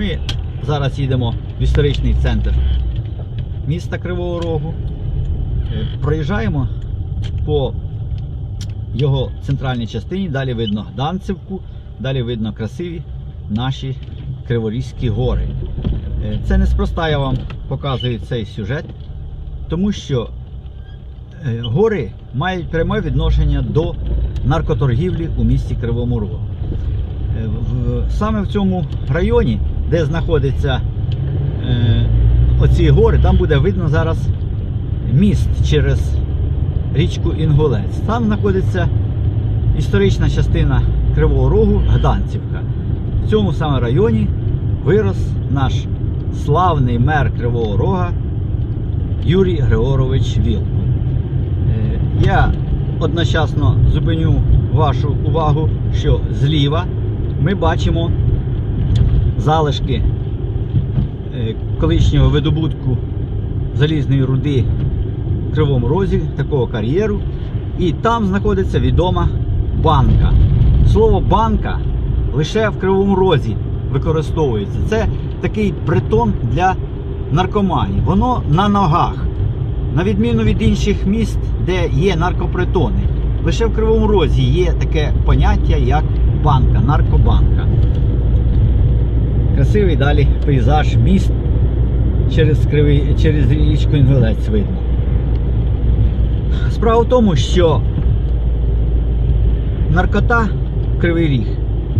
Ми зараз їдемо в історичний центр міста Кривого Рогу. Е, Проїжджаємо по його центральній частині, далі видно Гданцівку, далі видно красиві наші Криворізькі гори. Е, Це неспроста я вам показую цей сюжет, тому що е, гори мають пряме відношення до наркоторгівлі у місті Кривому Рогу. Саме в цьому районі, де знаходяться е, оці гори, там буде видно зараз міст через річку Інгулець. Там знаходиться історична частина Кривого Рогу Гданцівка. В цьому саме районі вирос наш славний мер Кривого Рога Юрій Григорович Вілкул. Е, Я одночасно зупиню вашу увагу, що зліва ми бачимо залишки е, колишнього видобутку залізної руди в Кривому Розі, такого кар'єру. І там знаходиться відома банка. Слово банка лише в Кривому Розі використовується. Це такий притон для наркоманів. Воно на ногах. На відміну від інших міст, де є наркопритони, лише в Кривому Розі є таке поняття, як банка, наркобанка. Красивий далі пейзаж міст через, кривий, через річку Інгулець видно. Справа в тому, що наркота в Кривий Ріг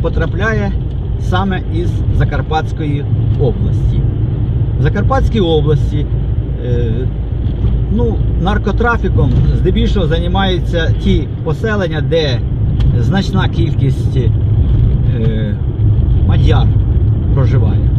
потрапляє саме із Закарпатської області. В Закарпатській області е, ну, наркотрафіком здебільшого займаються ті поселення, де значна кількість е, мадяр проживає.